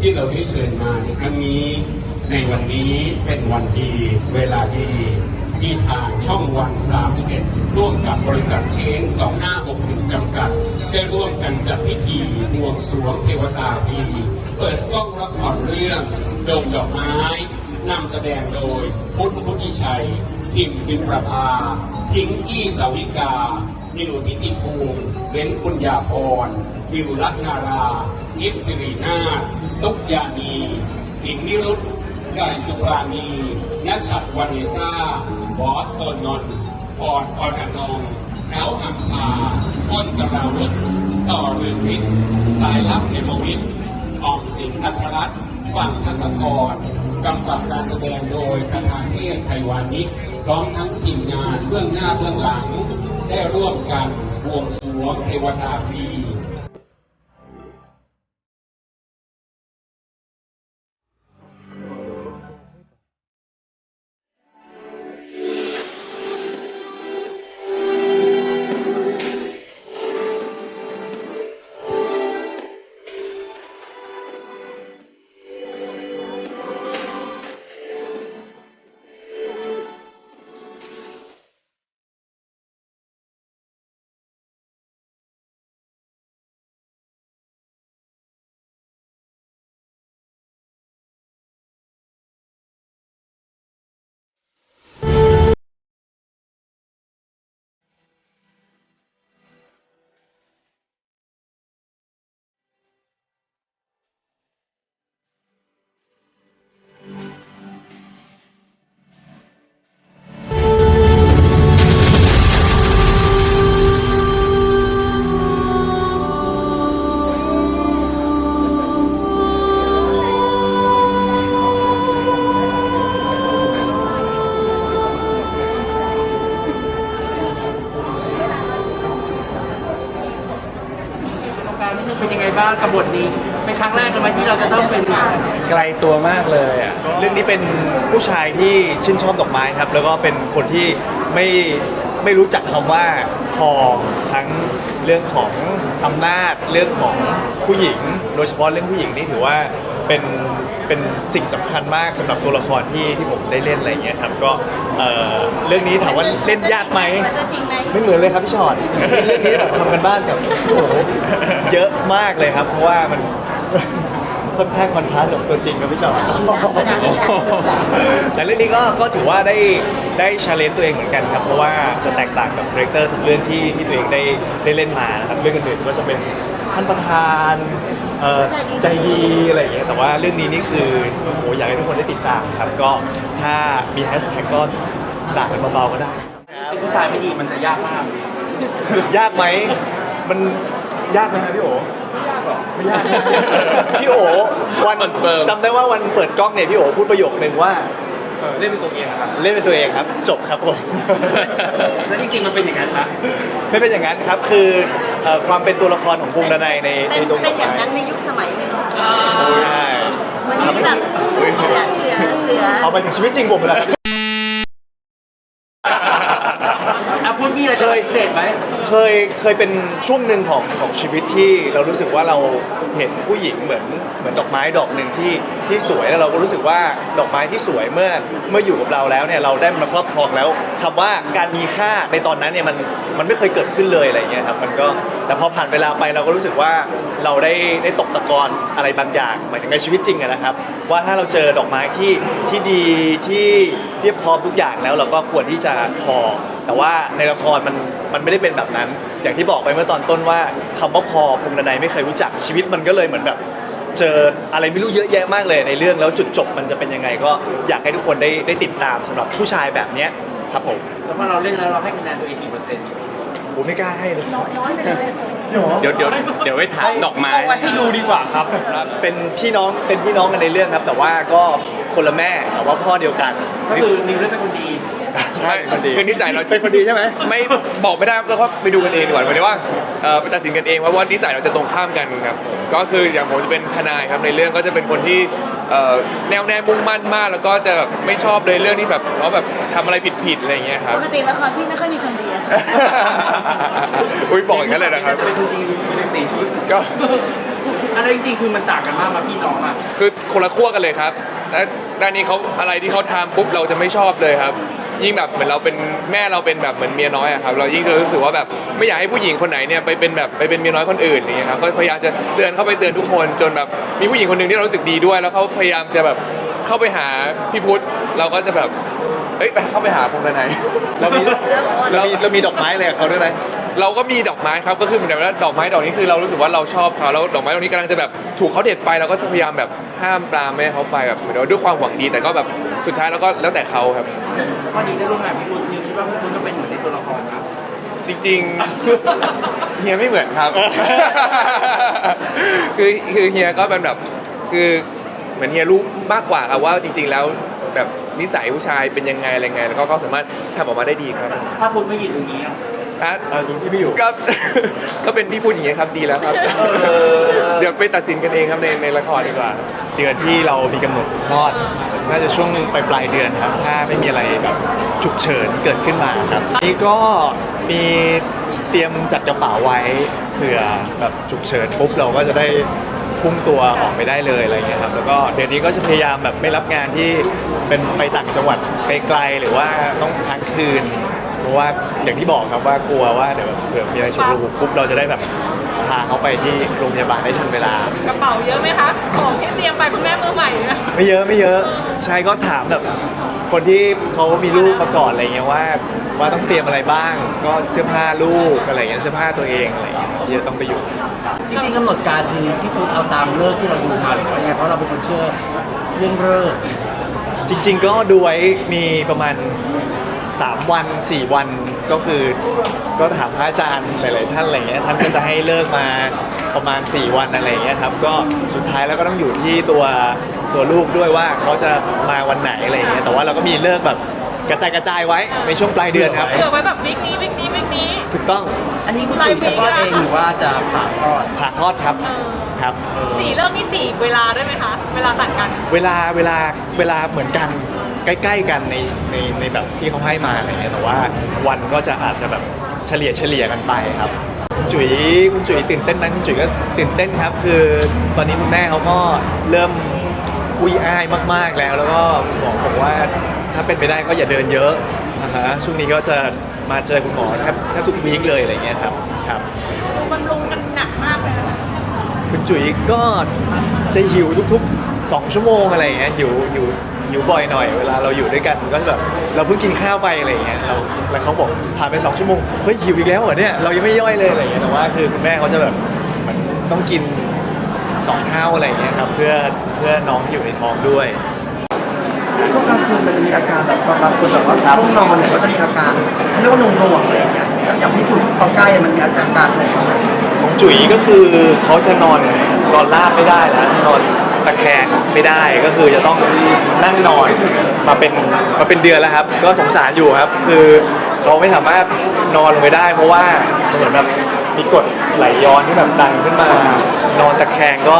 ที่เราได้เชิญมาในครั้งนี้ในวันนี้เป็นวันดีเวลาดีที่ทางช่องวัน 31 ร่วมกับบริษัทเชง2561 จำกัด ได้ร่วมกันจัดพิธีบวงสรวงเทวตาปีเปิดกล้องรับผ่อนเรื่องดงดอกไม้นำแสดงโดยพุทธพุทธิชัย ทิมจินประภา ทิงกี้สาวิกา นิวทิติภูมิเว้นปุญญาพรวิวลักนารายิปสิรินาถ ตุกยานีหิงนิรุตไก่สุราณีนชัดวานิซ่า บอสเตอร์นนท์ปอนอนงแถวอัมพาพ้นสราวุธต่อเรืองฤทธิ์สายลับเทมวิทย์ออมสินอัธรัตน์ฝั่งทัศกรกำกับการแสดงโดยคาถาเทพไทยวานิชพร้อมทั้งทีมงานเบื้องหน้าเบื้องหลัง ได้ร่วมกันบวงสรวงเทวดาปี เป็นยังไงบ้างกับบทนี้เป็นครั้งแรกเลยไหมที่เราจะต้องเป็นไกลตัวมากเลยอะเรื่องนี้เป็นผู้ชายที่ชื่นชอบดอกไม้ครับ แล้วก็เป็นคนที่ไม่ไม่รู้จักคำว่าพอทั้งเรื่องของอำนาจเรื่องของผู้หญิง โดยเฉพาะเรื่องผู้หญิงนี่ถือว่า เป็นเป็นสิ่งสำคัญมากสำหรับตัวละครที่ที่ผมได้เล่นอะไรอย่างเงี้ยครับก็เอ่อเรื่องนี้ถามว่าเล่นยากไหมตัวจริงไหมไม่เหมือนเลยครับพี่ชอตเรื่องนี้แบบทำกันบ้านกับโอ้โหเยอะมากเลยครับ เพราะว่ามันค่อนข้างคอนทราสต์กับตัวจริงครับพี่ชอตแต่เรื่องนี้ก็ก็ถือว่าได้ได้ชาเลนจ์ตัวเองเหมือนกันครับ เพราะว่าจะแตกต่างกับคาแรคเตอร์ทุกเรื่องที่ที่ตัวเองได้ได้เล่นมานะครับเรื่องอื่นๆก็จะเป็นท่านประธาน เอ่อใจดีอะไรอย่างเงี้ยแต่ว่าเรื่องนี้นี่คือโอ้โหอยากให้ทุกคนได้ติดตามครับก็ถ้ามีแฮชแท็กก็ด่ากันเบาๆก็ได้ เป็นผู้ชายไม่ดีมันจะยากมาก ยากไหม มันยากไหมครับพี่โอไม่ยากหรอไม่ยากพี่โอวันคอนเฟิร์ม จำได้ว่าวันเปิดกล้องเนี่ยพี่โอพูดประโยคนึงว่า เล่นเป็นตัวเองครับ เล่นเป็นตัวเองครับ จบครับผม แล้วจริงๆมันเป็นอย่างนั้นปะไม่เป็นอย่างนั้นครับคือเอ่อความเป็นตัวละครของพงษ์ดนัยในในเป็นดวงดเป็อนกอย่างไม้นั้นในยุคสมัยหนึ่งใช่วันนี้แบบเสือเสือเสือเอาไปถึงชีวิตจริงผมเลยอะพูดพี่อะไรเคย เสร็จไหม เคยเคยเป็นช่วงหนึ่งของของชีวิตที่เรารู้สึกว่าเราเห็นผู้หญิงเหมือนเหมือนดอกไม้ดอกหนึ่งที่ที่สวยแล้วเราก็รู้สึกว่าดอกไม้ที่สวยเมื่อเมื่ออยู่กับเราแล้วเนี่ยเราได้มาครอบครองแล้วคำว่าการมีค่าในตอนนั้นเนี่ยมันมันไม่เคยเกิดขึ้นเลยอะไรเงี้ยครับมันก็ แต่พอผ่านเวลาไปเราก็รู้สึกว่าเราได้ได้ตกตะกอนอะไรบางอย่างหมายถึงในชีวิตจริงอะนะครับ ว่าถ้าเราเจอดอกไม้ที่ที่ดีที่เรียบพร้อมทุกอย่างแล้วเราก็ควรที่จะพอ แต่ว่าในละครมันมันไม่ได้เป็นแบบนั้น อย่างที่บอกไปเมื่อตอนต้นว่าคำว่าพอพงษ์ดนัยไม่เคยรู้จักชีวิตมันก็เลยเหมือนแบบ เจออะไรไม่รู้เยอะแยะมากเลยในเรื่องแล้วจุดจบมันจะเป็นยังไง ก็อยากให้ทุกคนได้ได้ติดตามสำหรับผู้ชายแบบเนี้ยครับผม แล้วพอเราเล่นแล้วเราให้คะแนนตัวเองกี่เปอร์เซ็นต์ ผมไม่กล้าให้เลยน้อยไปเลยเดี๋ยวเดี๋ยวเดี๋ยวไว้ถามดอกไม้วันที่ดูดีกว่าครับ เป็นพี่น้องเป็นพี่น้องกันในเรื่องครับ แต่ว่าก็คนละแม่แต่ว่าพ่อเดียวกันก็คือนิวเล่นเป็นคนดีใช่คนดีคือนิสัยเราเป็นคนดีใช่ไหมไม่บอกไม่ได้ครับแล้วก็ไปดูกันเองดีกว่าหมายถึงว่าเอ่อไปตัดสินกันเองว่าว่านิสัยเราจะตรงข้ามกันครับก็คืออย่างผมจะเป็นทนายครับในเรื่องก็จะเป็นคนที่เอ่อแนวแน่มุ่งมั่นมาก แล้วก็จะแบบไม่ชอบเลยเรื่องที่แบบเขาแบบทำอะไรผิดๆอะไรอย่างเงี้ยครับปกติละครพี่ไม่ค่อยมีคนดี อะอุ้ยบอกอย่างนั้นเลยนะครับเป็นคนดีในสี่ชุดก็ อะไรจริงๆคือมันต่างกันมากมาพี่น้องอะคือคนละขั้วกันเลยครับแต่ด้านนี้เขาอะไรที่เขาทำปุ๊บเราจะไม่ชอบเลยครับ ยิ่งแบบเหมือนเราเป็นแม่เราเป็นแบบเหมือนเมียน้อยอะครับ เรายิ่งจะรู้สึกว่าแบบไม่อยากให้ผู้หญิงคนไหนเนี่ยไปเป็นแบบไปเป็นเมียน้อยคนอื่นอย่างเงี้ยครับ ก็พยายามจะเตือนเข้าไปเตือนทุกคนจนแบบมีผู้หญิงคนหนึ่งที่เรารู้สึกดีด้วย แล้วเขาพยายามจะแบบเข้าไปหาพี่พุทธเราก็จะแบบ เอ้ยไปเข้าไปหาพงษ์ดนัย เรามีเรามีเรามีดอกไม้อะไรกับเขาด้วยไหมเราก็มีดอกไม้ครับก็คือเหมือนแบบว่าดอกไม้ดอกนี้คือเรารู้สึกว่าเราชอบเขาแล้วดอกไม้ดอกนี้กำลังจะแบบถูกเขาเด็ดไปเราก็จะพยายามแบบห้ามปรามไม่ให้เขาไปแบบเหมือนว่าด้วยความหวังดีแต่ก็แบบสุดท้ายแล้วก็แล้วแต่เขาครับ พอดีได้ร่วมงานพี่คุณนิวคิดว่าพี่คุณก็เป็นเหมือนในตัวละครนะจริงๆ เฮียไม่เหมือนครับ คือคือเฮียก็เป็นแบบคือเหมือนเฮียรู้มากกว่าครับว่าจริง ๆ แล้ว แบบนิสัยผู้ชายเป็นยังไงอะไรไง แล้วก็เขาสามารถทำออกมาได้ดีครับถ้าคุณไม่ยืนตรงนี้อะอะเออลุงที่ไม่อยู่ก็ ก็เป็นพี่พูดอย่างเงี้ยครับดีแล้วครับ เดี๋ยวไปตัดสินกันเองครับในในละครดีกว่า เดือนที่เรามีกำหนดคลอด น่าจะช่วงปลายปลายๆเดือนครับ ถ้าไม่มีอะไรแบบฉุกเฉินเกิดขึ้นมาครับ นี่ก็มีเตรียมจัดกระเป๋าไว้เผื่อแบบฉุกเฉินปุ๊บเราก็จะได้ พุ่งตัวออกไปได้เลยอะไรเงี้ยครับแล้วก็เดือนนี้ก็จะพยายามแบบไม่รับงานที่เป็นไปต่างจังหวัดไกลๆหรือว่าต้องค้างคืน เพราะว่าอย่างที่บอกครับว่ากลัวว่าเดี๋ยวเผื่อมีอะไรฉุกละหุกปุ๊บเราจะได้แบบพาเขาไปที่โรงพยาบาลได้ทันเวลา กระเป๋าเยอะไหมคะของที่เตรียมไปคุณแม่มือใหม่นะไม่เยอะไม่เยอะใช่ก็ถามแบบคนที่เขามีลูกมาก่อนอะไรเงี้ยว่า ว่าต้องเตรียมอะไรบ้าง ก็เสื้อผ้าลูกอะไรเงี้ยเสื้อผ้าตัวเองอะไรเงี้ยที่จะต้องไปอยู่ จริงๆกำหนดการคือพี่คุณเอาตามเลิกที่เราดูมาหรือว่ายังไงเพราะเราเป็นคนเชื่อเรื่องเลิกจริง ๆ ก็ดูไว้มีประมาณ 3 วัน 4 วันก็คือก็ถามพระอาจารย์หลายๆท่านอะไรเงี้ยท่านก็จะให้เลิกมาประมาณ 4 วันอะไรเงี้ยครับก็สุดท้ายแล้วก็ต้องอยู่ที่ตัวตัวลูกด้วยว่าเขาจะมาวันไหนอะไรเงี้ยแต่ว่าเราก็มีเลิกแบบ กระจายกระจายไว้ในช่วงปลายเดือนครับ เผื่อไว้แบบวิกนี้วิกนี้วิกนี้ ถูกต้องอันนี้คุณจุ๋ยจะคลอดเองหรือว่าจะผ่าคลอดผ่าคลอดครับครับ สีเริ่มที่สีเวลาด้วยไหมคะ เวลาต่างกัน เวลาเวลาเวลาเหมือนกันใกล้ ๆ กันในในในแบบที่เขาให้มาอะไรเงี้ยแต่ว่าวันก็จะอาจจะแบบเฉลี่ยเฉลี่ยกันไปครับคุณจุ๋ยคุณจุ๋ยตื่นเต้นไหมคุณจุ๋ยก็ตื่นเต้นครับ คือตอนนี้คุณแม่เขาก็เริ่มอุ้ยอ้ายมาก ๆแล้ว แล้วก็คุณหมอบอกว่า ถ้าเป็นไปได้ก็อย่าเดินเยอะนะฮะช่วงนี้ก็จะมาเจอคุณหมอแทบแทบทุกวีคเลยอะไรเงี้ยครับครับดูบำรุงกันหนักมากเลยนะคะคุณจุ๋ยก็จะหิวทุกๆ 2 ชั่วโมงอะไรอย่างเงี้ยหิวหิวหิวบ่อยหน่อยเวลาเราอยู่ด้วยกันก็จะแบบเราเพิ่งกินข้าวไปอะไรอย่างเงี้ยเราแล้วเขาบอกผ่านไป 2 ชั่วโมงเฮ้ยหิวอีกแล้วเหรอเนี่ยเรายังไม่ย่อยเลยอะไรอย่างเงี้ยแต่ว่าคือคุณแม่เขาจะแบบเหมันต้องกินสองเท่าอะไรอย่างเงี้ยครับเพื่อเพื่อน้องที่อยู่ในท้องด้วย ช่วงกลางคืน มันจะมีอาการแบบบางคนแบบว่าช่วงนอนเนี่ยก็จะมีอาการเรียกว่าหนุ่งหน่วงอะไรอย่างเงี้ยแล้วอย่างพี่จุ๋ยพอใกล้มันมีอาการการอะไรบ้างไหมของจุ๋ยก็คือเขาจะนอนนอนราบไม่ได้แล้วนอนตะแคงไม่ได้ก็คือจะต้องนั่งนอนมาเป็นมาเป็นเดือนแล้วครับ ก็สงสารอยู่ครับ คือเขาไม่สามารถนอนลงไปได้ เพราะว่าเหมือนแบบมีกรดไหลย้อนที่แบบดันขึ้นมานอนตะแคงก็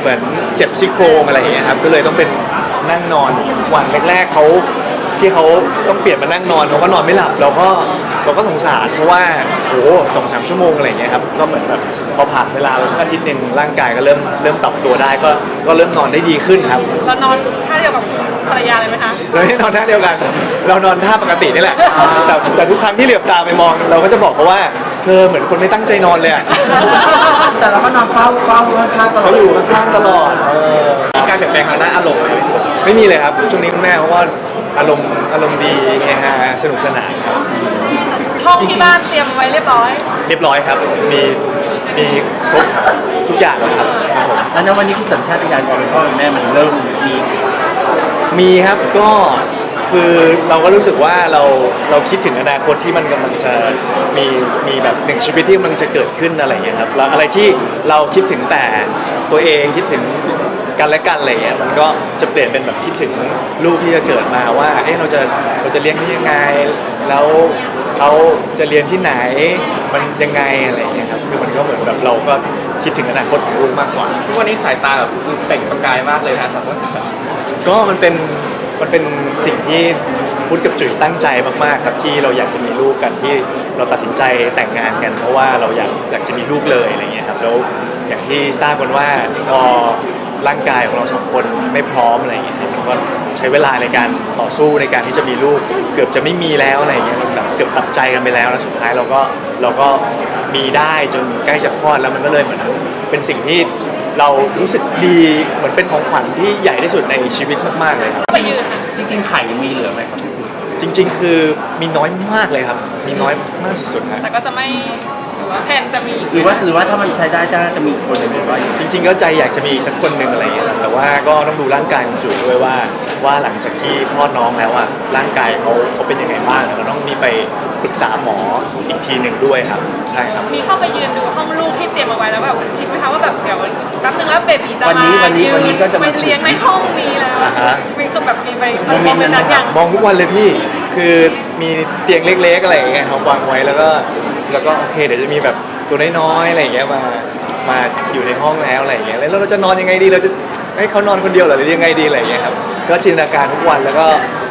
เหมือนเจ็บซี่โครงอะไรอย่างเงี้ยครับก็เลยต้องเป็น นั่งนอนวันแรกๆเขาที่เขาต้องเปลี่ยนมานั่งนอนเขาก็นอนไม่หลับเราก็เราก็สงสารเพราะว่าโหสองสามชั่วโมงอะไรอย่างเงี้ยครับก็เหมือนแบบพอผ่านเวลาไปสักอาทิตย์หนึ่งร่างกายก็เริ่มเริ่มปรับตัวได้ก็ก็เริ่มนอนได้ดีขึ้นครับเรานอนท่าเดียวกับภรรยาเลยไหมคะเราไม่ได้นอนท่าเดียวกัน เรานอนท่าปกตินี่แหละแต่แต่ทุกครั้งที่เหลือบตาไปมอง เราก็จะบอกเขาว่า เธอเหมือนคนไม่ตั้งใจนอนเลยอะแต่เราก็นอนเฝ้าเฝ้าข้างๆตลอเขาดอยู่ข้างๆตลอดเออมีการเปลี่ยนแปลงทางด้านอารมณ์ไหมไม่มีเลยครับ ช่วงนี้คุณแม่เขาก็อารมณ์อารมณ์ดีเฮฮาสนุกสนานครับห้องที่บ้านเตรียมไว้เรียบร้อย เรียบร้อยครับ มีมีครบทุกอย่างแล้วครับครับผม แล้วในวันนี้คือสัญชาตญาณความเป็นพ่อเป็นแม่มันเริ่มมีมีครับก็ คือเราก็รู้สึกว่าเราเราคิดถึงอนาคตที่มันกำลังจะมีมีแบบหนึ่งชีวิตที่กำลังจะเกิดขึ้นอะไรอย่างเงี้ยครับแล้วอะไรที่เราคิดถึงแต่ตัวเองคิดถึงกันและกันอะไรเงี้ยมันก็จะเปลี่ยนเป็นแบบคิดถึงลูกที่จะเกิดมาว่าเอ๊ะเราจะเราจะเลี้ยงเขายังไง แล้วเขาจะเรียนที่ไหนมันยังไงอะไรอย่างเงี้ยครับคือมันก็เหมือนแบบเราก็คิดถึงอนาคตของลูกมากกว่า ทุกวันนี้สายตาแบบคือเปล่งประกายมากเลยนะแต่ว่า ก็มันเป็น มันเป็นสิ่งที่พุทธกับจุ๋ยตั้งใจมากๆครับที่เราอยากจะมีลูกกันที่เราตัดสินใจแต่งงานกัน เพราะว่าเราอยากอยากจะมีลูกเลยอะไรเงี้ยครับแล้วอย่างที่ทราบกันว่าพอร่างกายของเราสองคนไม่พร้อมอะไรเงี้ยครับมันก็ใช้เวลาในการต่อสู้ในการที่จะมีลูก เกือบจะไม่มีแล้วอะไรเงี้ยแบบเกือบตัดใจกันไปแล้วแล้วสุดท้ายเราก็เราก็มีได้จนใกล้จะคลอดแล้วมันก็เลยเหมือนเป็นสิ่งที่ เรารู้สึกดีเหมือนเป็นของขวัญที่ใหญ่ที่สุดในชีวิตมากๆเลยครับ ไปยืนจริงๆไข่ยังมีเหลือไหมครับจริง ๆ คือมีน้อยมากเลยครับ มีน้อยมากสุดๆนะแต่ก็จะไม่หรือว่าแผนจะมีหรือว่าหรือว่าถ้ามันใช้ได้จะจะมีคนหรือว่าอย่างจริง ๆ ก็ใจอยากจะมีอีกสักคนหนึ่งอะไรอย่างเงี้ยครับแต่ว่าก็ต้องดูร่างกายของจุ๋ยด้วยว่า ว่าหลังจากที่คลอดน้องแล้วอะร่างกายเขาเขาเป็นยังไงบ้างเราต้องมีไป ปรึกษาหมออีกทีหนึ่งด้วยครับใช่ครับ มีเข้าไปยืนดูห้องลูกที่เตรียมเอาไว้แล้วแบบคิดไหมคะว่าแบบเดี๋ยวแป๊บนึงแล้วเบบีจะวันมานี้วันนี้วันนี้ก็จะไปมาเลี้ยงในห้องนี้แล้วอ่าฮะ มีคือแบบมีไปโมเมนต์นั้นนั้นอย่างมองทุกวันเลยพี่ คือมีเตียงเล็กๆอะไรอย่างเงี้ยครับวางไว้แล้วก็ แล้วก็โอเค เดี๋ยวจะมีแบบตัวน้อยๆอะไรอย่างเงี้ยมา มาอยู่ในห้องแล้วอะไรอย่างเงี้ย แล้วเราจะนอนยังไงดี เราจะให้เขานอนคนเดียวเหรอหรือยังไงดีอะไรอย่างเงี้ยครับ ก็จินตนาการทุกวันแล้วก็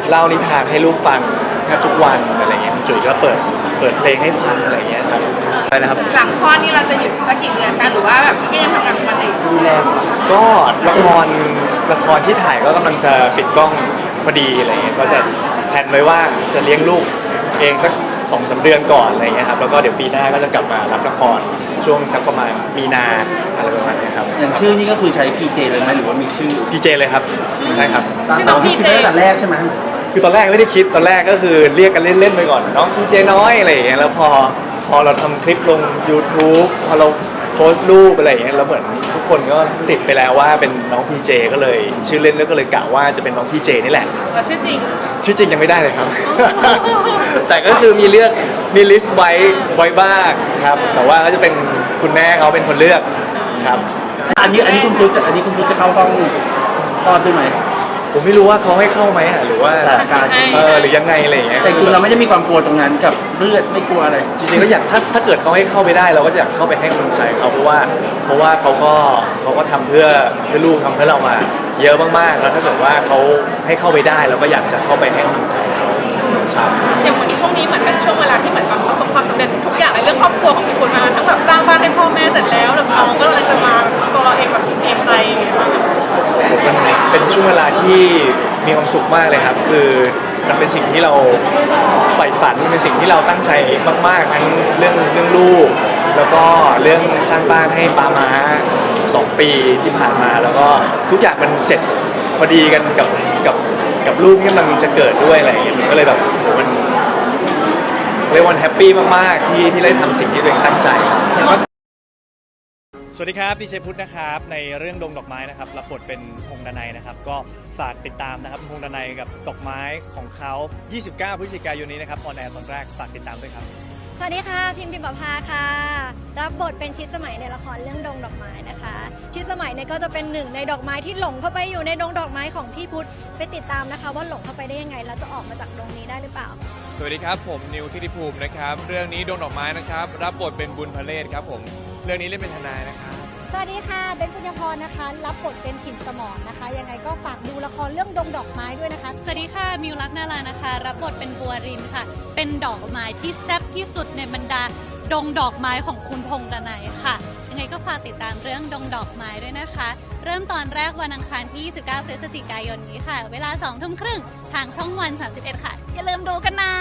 เล่านิทานให้ลูกฟังแทบทุกวันอะไรอย่างเงี้ยคุณ จุ๋ยก็เปิดเปิดเพลงให้ฟังอะไรอย่างเงี้ยครับอะไรนะครับ หลังคลอดนี่เราจะหยุดสักกี่เดือนคะหรือว่าแบบก็ยังทำงานของมันเองดูแลก็ละครละครที่ถ่ายก็กำลังจะปิดกล้องพอดีอะไรเงี้ยก็จะแพลนไว้ว่าจะเลี้ยงลูกเองสักสองสาเดือนก่อนอะไรเงี้ยครับแล้วก็เดี๋ยวปีหน้าก็จะกลับมารับละครช่วงสักประมาณมีนาอะไรประมาณเนี้ยครับอย่างชื่อนี่ก็คือใช้ PJ เลยไหมหรือว่ามีชื่อ พีเจเลยครับใช่ครับตามตามที่คิดตั้งแต่แรกใช่ไหม คือตอนแรกไม่ได้คิดตอนแรกก็คือเรียกกันเล่นๆไปก่อน น้องพีเจน้อยอะไรอย่างเงี้ยแล้วพอพอเราทำคลิปลง YouTube พอเราโพสต์รูปอะไรอย่างเงี้ยแล้วเหมือนทุกคนก็ติดไปแล้วว่าเป็นน้องพีเจก็เลย ชื่อเล่นแล้วก็เลยกะว่าจะเป็นน้องพีเจนี่แหละเราชื่อจริง ชื่อจริงยังไม่ได้เลยครับ แต่ก็คือมีเลือกมีลิสต์ไว้ไว้บ้างครับ แต่ว่าก็จะเป็นคุณแม่เขาเป็นคนเลือกครับ อันนี้อันนี้คุณพุทธจะอันนี้คุณพุทธจะเข้าห้องคลอดด้วยไหม ผมไม่รู้ว่าเขาให้เข้าไหมอะหรือว่าสถานการณ์เออหรือยังไงอะไรอย่างเงี้ยแต่จริงๆเราไม่ได้มีความกลัวตรงนั้นกับเลือดไม่กลัวอะไร จริงๆแล้วอยากถ้าถ้าเกิดเขาให้เข้าไปได้ เราก็จะอยากเข้าไปให้กำลังใจเขาเพราะว่า เพราะว่าเขาก็เขาก็ทำเพื่อเพื่อลูกทำเพื่อเรามา เยอะมากๆแล้วถ้าเกิดว่าเขาให้เข้าไปได้เราก็อยากจะเข้าไปให้กำลังใจเขาครับอย่างเหมือนช่วงนี้เหมือนเป็นช่วงเวลาที่เหมือนแบบประสบความสำเร็จทุกอย่างในเรื่องครอบครัวของพี่คุณมาทั้งแบบสร้างบ้านให้พ่อแม่เสร็จแล้วแล้วน้องก็เลยจะมาตัวเราเองแบบเองใจอย่างเงี้ยบ้าง มันเป็นช่วงเวลาที่มีความสุขมากเลยครับ คือมันเป็นสิ่งที่เราใฝ่ฝันมันเป็นสิ่งที่เราตั้งใจมากๆทั้งเรื่องเรื่องลูก แล้วก็เรื่องสร้างบ้านให้ป้าม้าสองปีที่ผ่านมา แล้วก็ทุกอย่างมันเสร็จพอดีกันกับกับกับลูกที่มันจะเกิดด้วยอะไรอย่างเงี้ยมันก็เลยแบบโหมันเรียกว่าแฮปปี้มากๆที่ที่ได้ทำสิ่งที่ตัวเองตั้งใจ สวัสดีครับดีเจพุทธนะครับ ในเรื่องดงดอกไม้นะครับรับบทเป็นพงษ์ดนัยนะครับ ก็ฝากติดตามนะครับพงษ์ดนัยกับดอกไม้ของเขา 29 พฤศจิกายนนี้นะครับออนแอร์ตอนแรกฝากติดตามด้วยครับ สวัสดีค่ะ พิมพ์ปิมประภาค่ะ รับบทเป็นชิดสมัยในละครเรื่องดงดอกไม้นะคะ ชิดสมัยเนี่ยก็จะเป็นหนึ่งในดอกไม้ที่หลงเข้าไปอยู่ในดงดอกไม้ของพี่พุทธไปติดตามนะคะ ว่าหลงเข้าไปได้ยังไงแล้วจะออกมาจากดงนี้ได้หรือเปล่า สวัสดีครับผมนิวทิติภูมินะครับ เรื่องนี้ดวงดอกไม้นะครับ รับบทเป็นบุญพระเลศครับผม เรื่องนี้เล่นเป็นทนายนะครับ สวัสดีค่ะเบนปุญญพรนะคะ รับบทเป็นขินสมรนะคะ ยังไงก็ฝากดูละครเรื่องดงดอกไม้ด้วยนะคะ สวัสดีค่ะ มิวรักนารานะคะ รับบทเป็นบัวรินค่ะ เป็นดอกไม้ที่แซ่บที่สุดในบรรดาดงดอกไม้ของคุณพงษ์ดนัยค่ะ ยังไงก็ฝากติดตามเรื่องดงดอกไม้ด้วยนะคะ เริ่มตอนแรกวันอังคารที่29พฤศจิกายนนี้ค่ะ เวลา2ทุ่มครึ่งทางช่องวัน 31 ค่ะ อย่าลืมดูกันนะ